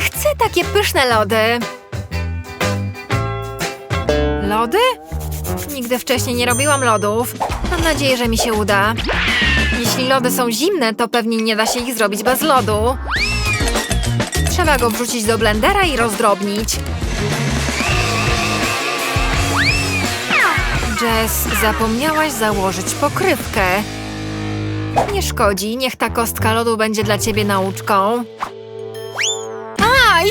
Chcę takie pyszne lody. Lody? Nigdy wcześniej nie robiłam lodów. Mam nadzieję, że mi się uda. Jeśli lody są zimne, to pewnie nie da się ich zrobić bez lodu. Trzeba go wrzucić do blendera i rozdrobnić. Jess, zapomniałaś założyć pokrywkę. Nie szkodzi, niech ta kostka lodu będzie dla ciebie nauczką. Aj!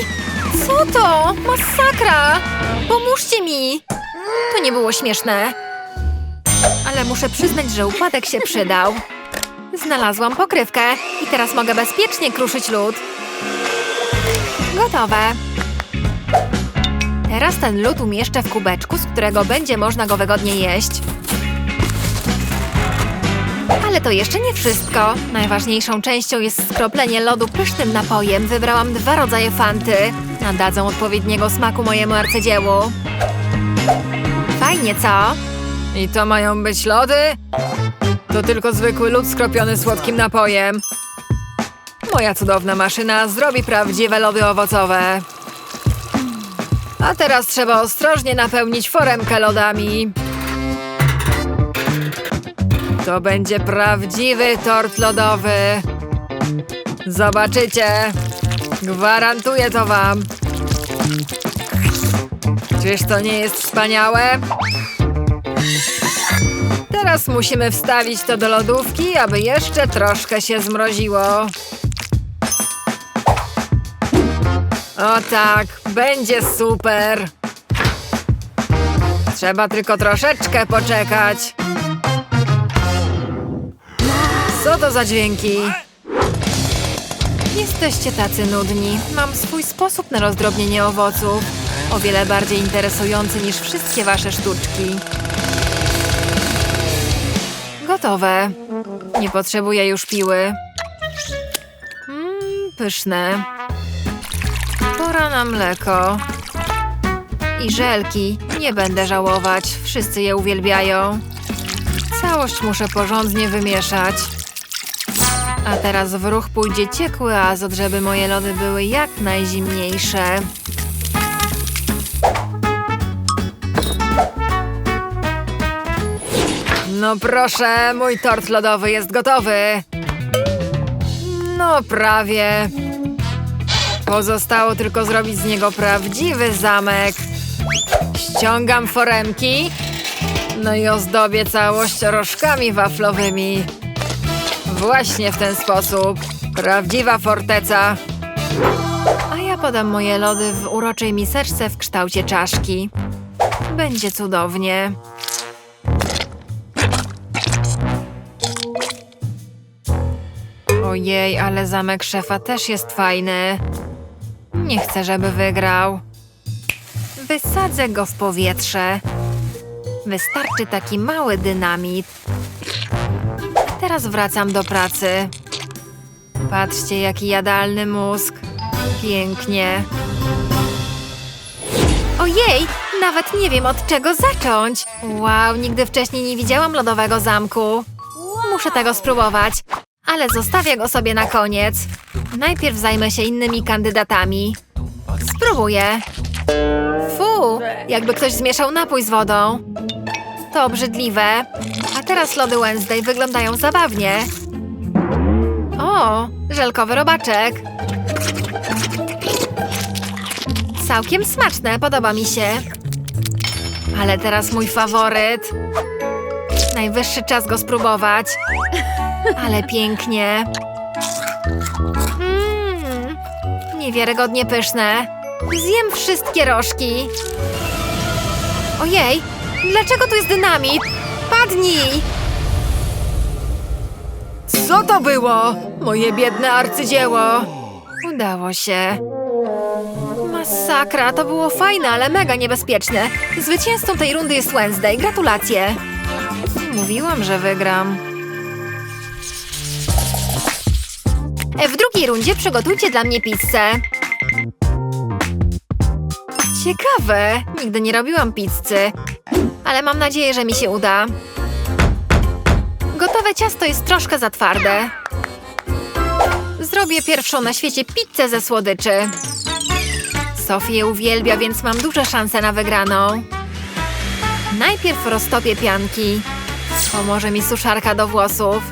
Co to? Masakra! Pomóżcie mi! To nie było śmieszne. Ale muszę przyznać, że upadek się przydał. Znalazłam pokrywkę i teraz mogę bezpiecznie kruszyć lód. Gotowe. Teraz ten lód umieszczę w kubeczku, z którego będzie można go wygodnie jeść. Ale to jeszcze nie wszystko. Najważniejszą częścią jest skroplenie lodu pysznym napojem. Wybrałam dwa rodzaje fanty. Nadadzą odpowiedniego smaku mojemu arcydziełu. Fajnie, co? I to mają być lody? To tylko zwykły lód skropiony słodkim napojem. Moja cudowna maszyna zrobi prawdziwe lody owocowe. A teraz trzeba ostrożnie napełnić foremkę lodami. To będzie prawdziwy tort lodowy. Zobaczycie. Gwarantuję to wam. Czyż to nie jest wspaniałe? Teraz musimy wstawić to do lodówki, aby jeszcze troszkę się zmroziło. O tak, będzie super. Trzeba tylko troszeczkę poczekać. Co to za dźwięki? Jesteście tacy nudni. Mam swój sposób na rozdrobnienie owoców. O wiele bardziej interesujący niż wszystkie wasze sztuczki. Gotowe. Nie potrzebuję już piły. Mmm, pyszne. Pora na mleko. I żelki. Nie będę żałować. Wszyscy je uwielbiają. Całość muszę porządnie wymieszać. A teraz w ruch pójdzie ciekły azot, żeby moje lody były jak najzimniejsze. No proszę, mój tort lodowy jest gotowy. No prawie. Pozostało tylko zrobić z niego prawdziwy zamek. Ściągam foremki. No i ozdobię całość rożkami waflowymi. Właśnie w ten sposób. Prawdziwa forteca. A ja podam moje lody w uroczej miseczce w kształcie czaszki. Będzie cudownie. Ojej, ale zamek szefa też jest fajny. Nie chcę, żeby wygrał. Wysadzę go w powietrze. Wystarczy taki mały dynamit. Teraz wracam do pracy. Patrzcie, jaki jadalny mózg. Pięknie. Ojej, nawet nie wiem od czego zacząć. Wow, nigdy wcześniej nie widziałam lodowego zamku. Muszę tego spróbować, ale zostawię go sobie na koniec. Najpierw zajmę się innymi kandydatami. Spróbuję. Fu, jakby ktoś zmieszał napój z wodą. To obrzydliwe. Teraz lody Wednesday wyglądają zabawnie. O, żelkowy robaczek. Całkiem smaczne, podoba mi się. Ale teraz mój faworyt. Najwyższy czas go spróbować. Ale pięknie. Mmm, niewiarygodnie pyszne. Zjem wszystkie rożki. Ojej, dlaczego tu jest dynamit? Padnij! Co to było? Moje biedne arcydzieło. Udało się. Masakra, to było fajne, ale mega niebezpieczne. Zwycięzcą tej rundy jest Wednesday. Gratulacje. Mówiłam, że wygram. E, W drugiej rundzie przygotujcie dla mnie pizzę. Ciekawe, nigdy nie robiłam pizzy, ale mam nadzieję, że mi się uda. Gotowe ciasto jest troszkę za twarde. Zrobię pierwszą na świecie pizzę ze słodyczy. Sofię uwielbia, więc mam duże szanse na wygraną. Najpierw roztopię pianki. Pomoże mi suszarka do włosów.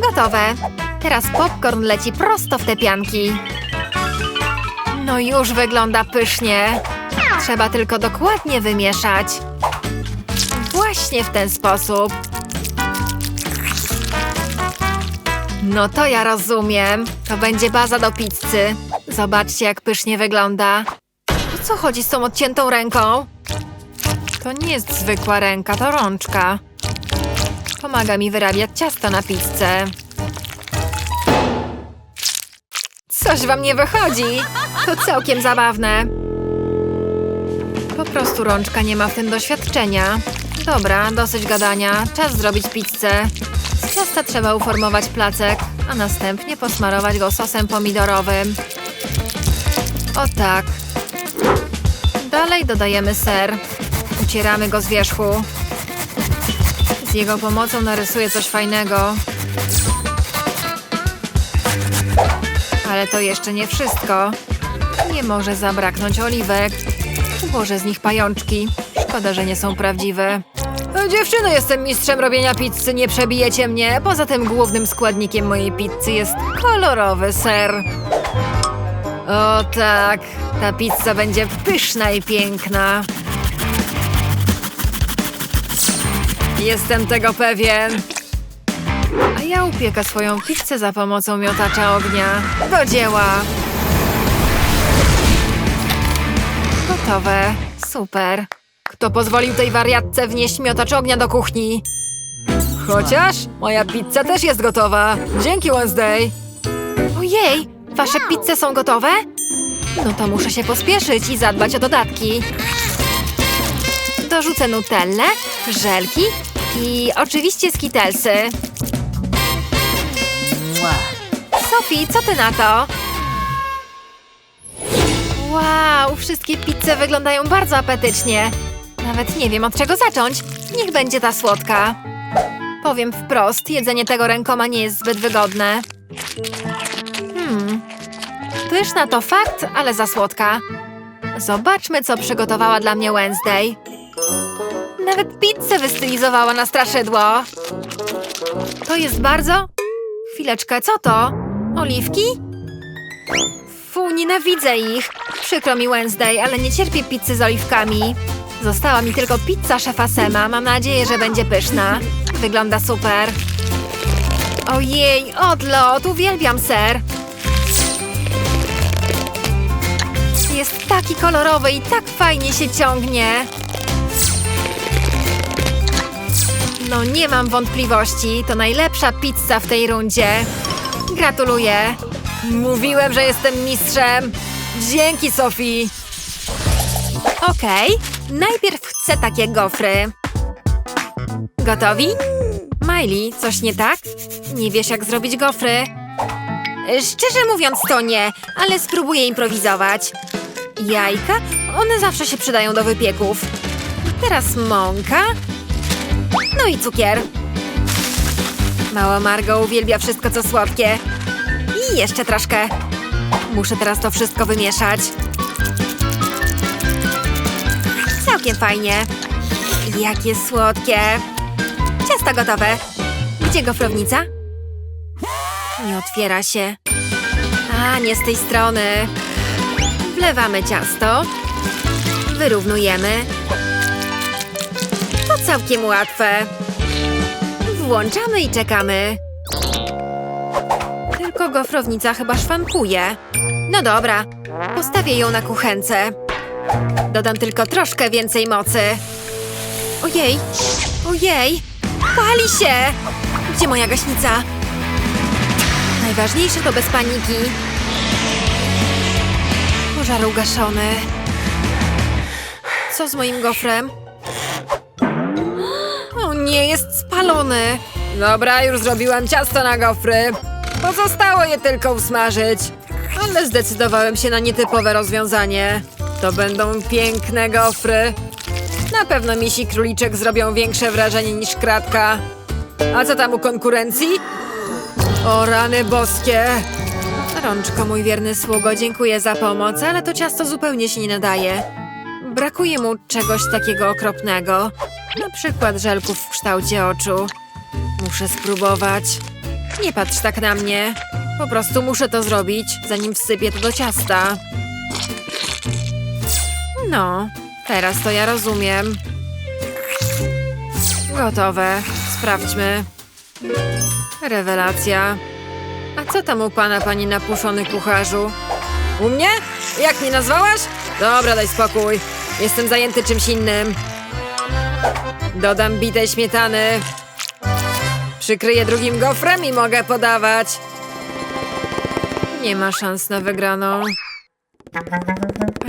Gotowe. Teraz popcorn leci prosto w te pianki. No już wygląda pysznie. Trzeba tylko dokładnie wymieszać. Właśnie w ten sposób. No to ja rozumiem. To będzie baza do pizzy. Zobaczcie, jak pysznie wygląda. O co chodzi z tą odciętą ręką? To nie jest zwykła ręka, to rączka. Pomaga mi wyrabiać ciasto na pizzę. Coś wam nie wychodzi. To całkiem zabawne. Po prostu rączka nie ma w tym doświadczenia. Dobra, dosyć gadania. Czas zrobić pizzę. Z ciasta trzeba uformować placek, a następnie posmarować go sosem pomidorowym. O tak. Dalej dodajemy ser. Ucieramy go z wierzchu. Z jego pomocą narysuję coś fajnego. Ale to jeszcze nie wszystko. Nie może zabraknąć oliwek. Ułożę z nich pajączki. Szkoda, że nie są prawdziwe. Dziewczyny, jestem mistrzem robienia pizzy, nie przebijecie mnie. Poza tym głównym składnikiem mojej pizzy jest kolorowy ser. O tak, ta pizza będzie pyszna i piękna. Jestem tego pewien. A ja upiekę swoją pizzę za pomocą miotacza ognia. Do dzieła! Gotowe. Super. Kto pozwolił tej wariatce wnieść miotacz ognia do kuchni? Chociaż moja pizza też jest gotowa. Dzięki, Wednesday. Ojej, wasze pizze są gotowe? No to muszę się pospieszyć i zadbać o dodatki. Dorzucę nutellę, żelki i oczywiście skitelsy. Sophie, co ty na to? Wow, wszystkie pizze wyglądają bardzo apetycznie. Nawet nie wiem od czego zacząć. Niech będzie ta słodka. Powiem wprost, jedzenie tego rękoma nie jest zbyt wygodne. Hmm. Pyszna to fakt, ale za słodka. Zobaczmy, co przygotowała dla mnie Wednesday. Nawet pizzę wystylizowała na straszydło. To jest bardzo... Chwileczkę, co to? Oliwki? Fu, nienawidzę ich. Przykro mi Wednesday, ale nie cierpię pizzy z oliwkami. Została mi tylko pizza szefa Sema. Mam nadzieję, że będzie pyszna. Wygląda super. Ojej, odlot! Uwielbiam ser. Jest taki kolorowy i tak fajnie się ciągnie. No nie mam wątpliwości, to najlepsza pizza w tej rundzie. Gratuluję. Mówiłem, że jestem mistrzem. Dzięki, Sofii. Okej, najpierw chcę takie gofry. Gotowi? Miley, coś nie tak? Nie wiesz, jak zrobić gofry? Szczerze mówiąc, to nie, ale spróbuję improwizować. Jajka? One zawsze się przydają do wypieków. Teraz mąka. No i cukier. Mała Margo uwielbia wszystko, co słodkie. I jeszcze troszkę. Muszę teraz to wszystko wymieszać. Całkiem fajnie. Jakie słodkie. Ciasto gotowe. Gdzie gofrownica? Nie otwiera się. A, nie z tej strony. Wlewamy ciasto. Wyrównujemy. To całkiem łatwe. Włączamy i czekamy. Tylko gofrownica chyba szwankuje. No dobra, postawię ją na kuchence. Dodam tylko troszkę więcej mocy. Ojej, ojej, pali się! Gdzie moja gaśnica? Najważniejsze to bez paniki. Pożar ugaszony. Co z moim gofrem? O nie, jest spalony. Dobra, już zrobiłam ciasto na gofry. Pozostało je tylko usmażyć. Ale zdecydowałem się na nietypowe rozwiązanie. To będą piękne gofry. Na pewno misi króliczek zrobią większe wrażenie niż kratka. A co tam u konkurencji? O rany boskie! Rączko, mój wierny sługo, dziękuję za pomoc, ale to ciasto zupełnie się nie nadaje. Brakuje mu czegoś takiego okropnego. Na przykład żelków w kształcie oczu. Muszę spróbować. Nie patrz tak na mnie. Po prostu muszę to zrobić, zanim wsypię to do ciasta. No, teraz to ja rozumiem. Gotowe. Sprawdźmy. Rewelacja. A co tam u pana, pani napuszony kucharzu? U mnie? Jak mnie nazwałaś? Dobra, daj spokój. Jestem zajęty czymś innym. Dodam bitej śmietany. Przykryję drugim gofrem i mogę podawać. Nie ma szans na wygraną.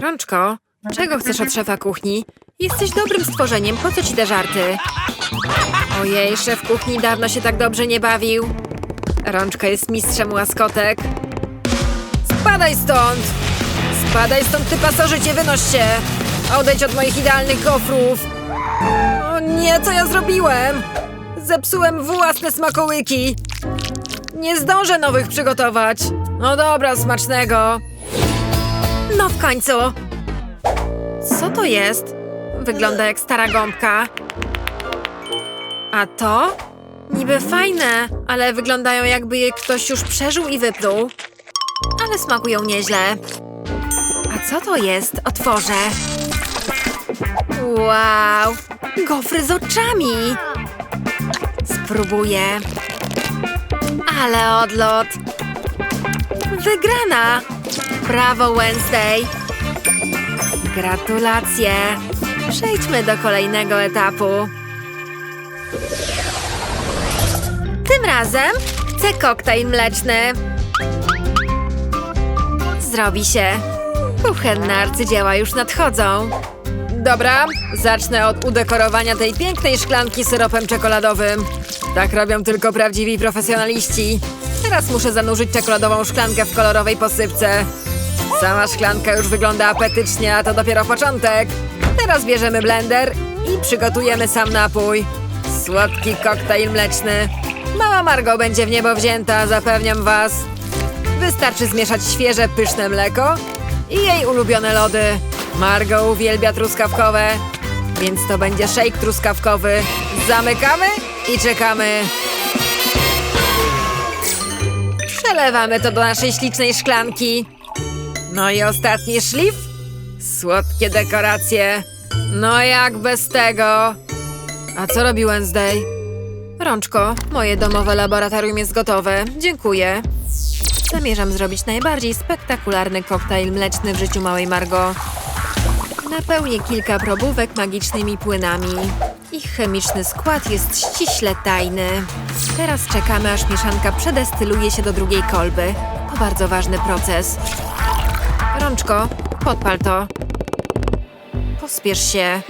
Rączko, czego chcesz od szefa kuchni? Jesteś dobrym stworzeniem, po co ci te żarty? Ojej, szef kuchni dawno się tak dobrze nie bawił. Rączka jest mistrzem łaskotek. Spadaj stąd! Spadaj stąd, ty pasożycie, wynoś się! Odejdź od moich idealnych gofrów! O nie, co ja zrobiłem? Zepsułem własne smakołyki! Nie zdążę nowych przygotować! No dobra, smacznego! No w końcu! Co to jest? Wygląda jak stara gąbka. A to? Niby fajne, ale wyglądają jakby je ktoś już przeżył i wypluł. Ale smakują nieźle. A co to jest? Otworzę. Wow! Gofry z oczami! Spróbuję. Ale odlot! Wygrana! Brawo, Wednesday! Gratulacje! Przejdźmy do kolejnego etapu. Tym razem chcę koktajl mleczny. Zrobi się. Kuchenne arcydzieła już nadchodzą. Dobra, zacznę od udekorowania tej pięknej szklanki syropem czekoladowym. Tak robią tylko prawdziwi profesjonaliści. Teraz muszę zanurzyć czekoladową szklankę w kolorowej posypce. Sama szklanka już wygląda apetycznie, a to dopiero początek. Teraz bierzemy blender i przygotujemy sam napój. Słodki koktajl mleczny. Mała Margo będzie w niebo wzięta, zapewniam was. Wystarczy zmieszać świeże, pyszne mleko i jej ulubione lody. Margo uwielbia truskawkowe, więc to będzie shake truskawkowy. Zamykamy i czekamy. Przelewamy to do naszej ślicznej szklanki. No i ostatni szlif. Słodkie dekoracje. No jak bez tego? A co robi Wednesday? Rączko, moje domowe laboratorium jest gotowe. Dziękuję. Zamierzam zrobić najbardziej spektakularny koktajl mleczny w życiu małej Margo. Napełnię kilka probówek magicznymi płynami. Ich chemiczny skład jest ściśle tajny. Teraz czekamy, aż mieszanka przedestyluje się do drugiej kolby. To bardzo ważny proces. Rączko, podpal to. Pospiesz się.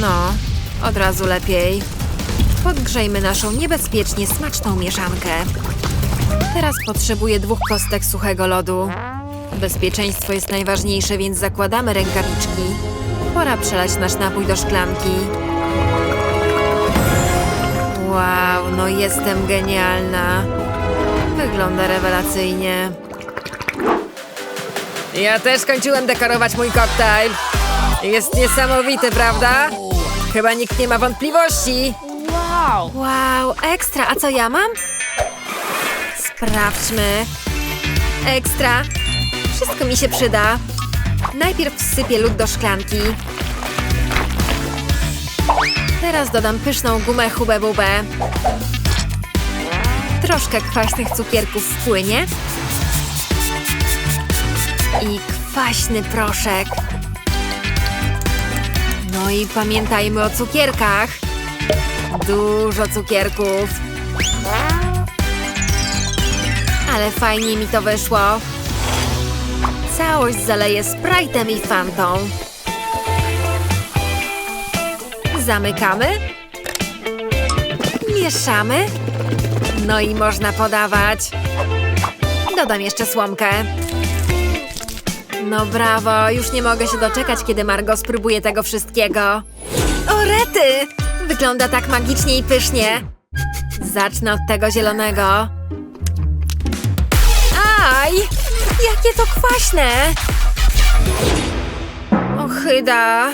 No, od razu lepiej. Podgrzejmy naszą niebezpiecznie smaczną mieszankę. Teraz potrzebuję dwóch kostek suchego lodu. Bezpieczeństwo jest najważniejsze, więc zakładamy rękawiczki. Pora przelać nasz napój do szklanki. Wow, no jestem genialna. Wygląda rewelacyjnie. Ja też kończyłem dekorować mój koktajl. Jest niesamowity, prawda? Chyba nikt nie ma wątpliwości. Wow! Wow, ekstra. A co ja mam? Sprawdźmy. Ekstra. Wszystko mi się przyda. Najpierw wsypię lód do szklanki. Teraz dodam pyszną gumę Hubę Bubę. Troszkę kwaśnych cukierków w płynie. I kwaśny proszek. No i pamiętajmy o cukierkach. Dużo cukierków. Ale fajnie mi to wyszło. Całość zaleję Sprite'em i Fantą. Zamykamy. Mieszamy. No i można podawać. Dodam jeszcze słomkę. No brawo, już nie mogę się doczekać, kiedy Margo spróbuje tego wszystkiego. O rety! Wygląda tak magicznie i pysznie. Zacznę od tego zielonego. Aj! Jakie to kwaśne! Ochyda!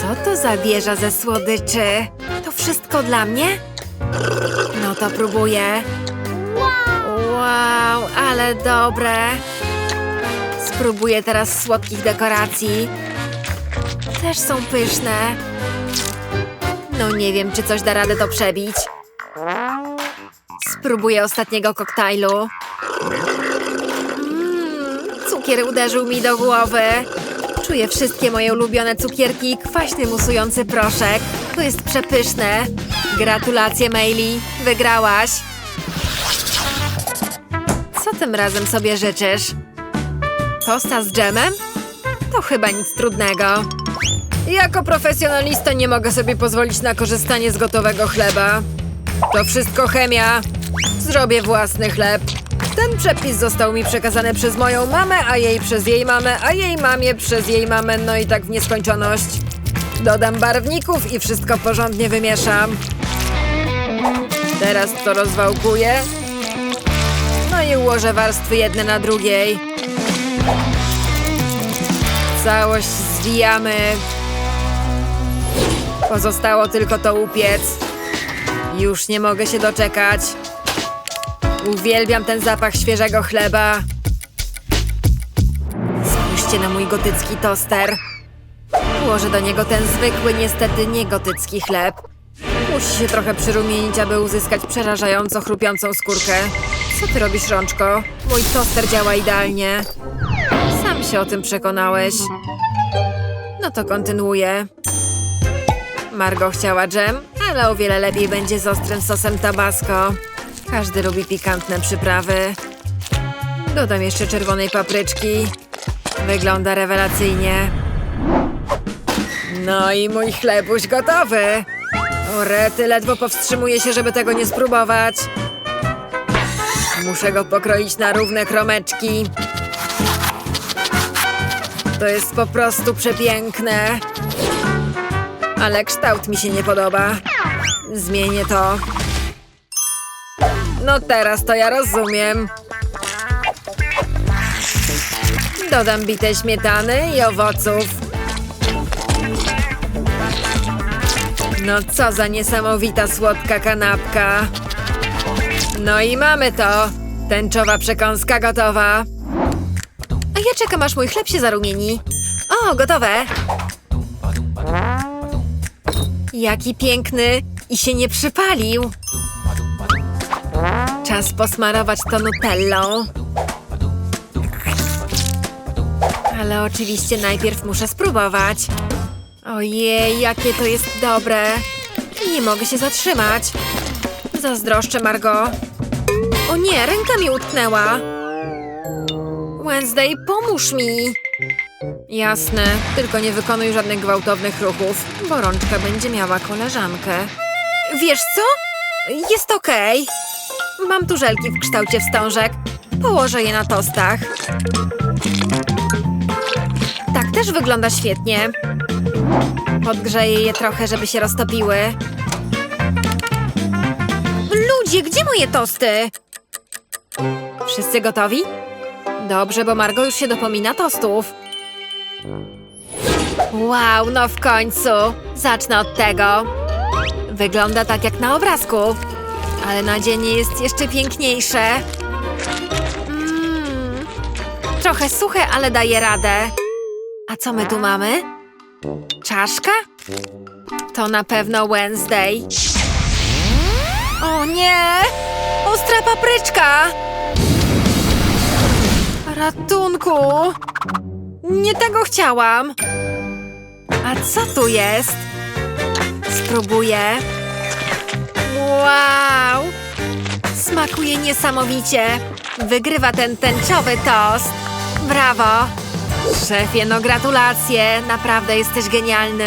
Co to za wieża ze słodyczy? To wszystko dla mnie? No to próbuję. Wow, ale dobre. Spróbuję teraz słodkich dekoracji. Też są pyszne. No nie wiem, czy coś da radę to przebić. Spróbuję ostatniego koktajlu. Cukier uderzył mi do głowy. Czuję wszystkie moje ulubione cukierki i kwaśny musujący proszek. To jest przepyszne. Gratulacje, Maili. Wygrałaś. Co tym razem sobie życzysz? Tosta z dżemem? To chyba nic trudnego. Jako profesjonalista nie mogę sobie pozwolić na korzystanie z gotowego chleba. To wszystko chemia. Zrobię własny chleb. Ten przepis został mi przekazany przez moją mamę, a jej przez jej mamę, a jej mamie przez jej mamę, no i tak w nieskończoność. Dodam barwników i wszystko porządnie wymieszam. Teraz to rozwałkuję. No i ułożę warstwy jedne na drugiej. Całość zwijamy. Pozostało tylko to upiec. Już nie mogę się doczekać. Uwielbiam ten zapach świeżego chleba. Spójrzcie na mój gotycki toster. Włożę do niego ten zwykły, niestety niegotycki chleb. Musi się trochę przyrumienić, aby uzyskać przerażająco chrupiącą skórkę. Co ty robisz, Rączko? Mój toster działa idealnie. Sam się o tym przekonałeś. No to kontynuuję. Margo chciała dżem, ale o wiele lepiej będzie z ostrym sosem tabasco. Każdy lubi pikantne przyprawy. Dodam jeszcze czerwonej papryczki. Wygląda rewelacyjnie. No i mój chlebuś gotowy. O ledwo powstrzymuję się, żeby tego nie spróbować. Muszę go pokroić na równe kromeczki. To jest po prostu przepiękne. Ale kształt mi się nie podoba. Zmienię to. No teraz to ja rozumiem. Dodam bitej śmietany i owoców. No co za niesamowita słodka kanapka. No i mamy to. Tęczowa przekąska gotowa. A ja czekam, aż mój chleb się zarumieni. O, gotowe. Jaki piękny i się nie przypalił. Czas posmarować to nutellą. Ale oczywiście najpierw muszę spróbować. Ojej, jakie to jest dobre. Nie mogę się zatrzymać. Zazdroszczę, Margo. O nie, ręka mi utknęła. Wednesday, pomóż mi. Jasne, tylko nie wykonuj żadnych gwałtownych ruchów, bo rączka będzie miała koleżankę. Wiesz co? Jest okej. Mam tu żelki w kształcie wstążek. Położę je na tostach. Tak też wygląda świetnie. Podgrzeję je trochę, żeby się roztopiły. Ludzie, gdzie moje tosty? Wszyscy gotowi? Dobrze, bo Margo już się dopomina tostów. Wow, no w końcu. Zacznę od tego. Wygląda tak jak na obrazku. Ale nadzienie jest jeszcze piękniejsze. Mm, trochę suche, ale daje radę. A co my tu mamy? Czaszka? To na pewno Wednesday. O nie! Ostra papryczka! Ratunku! Nie tego chciałam! A co tu jest? Spróbuję. Wow! Smakuje niesamowicie. Wygrywa ten tęczowy tost. Brawo! Szefie, no gratulacje. Naprawdę jesteś genialny.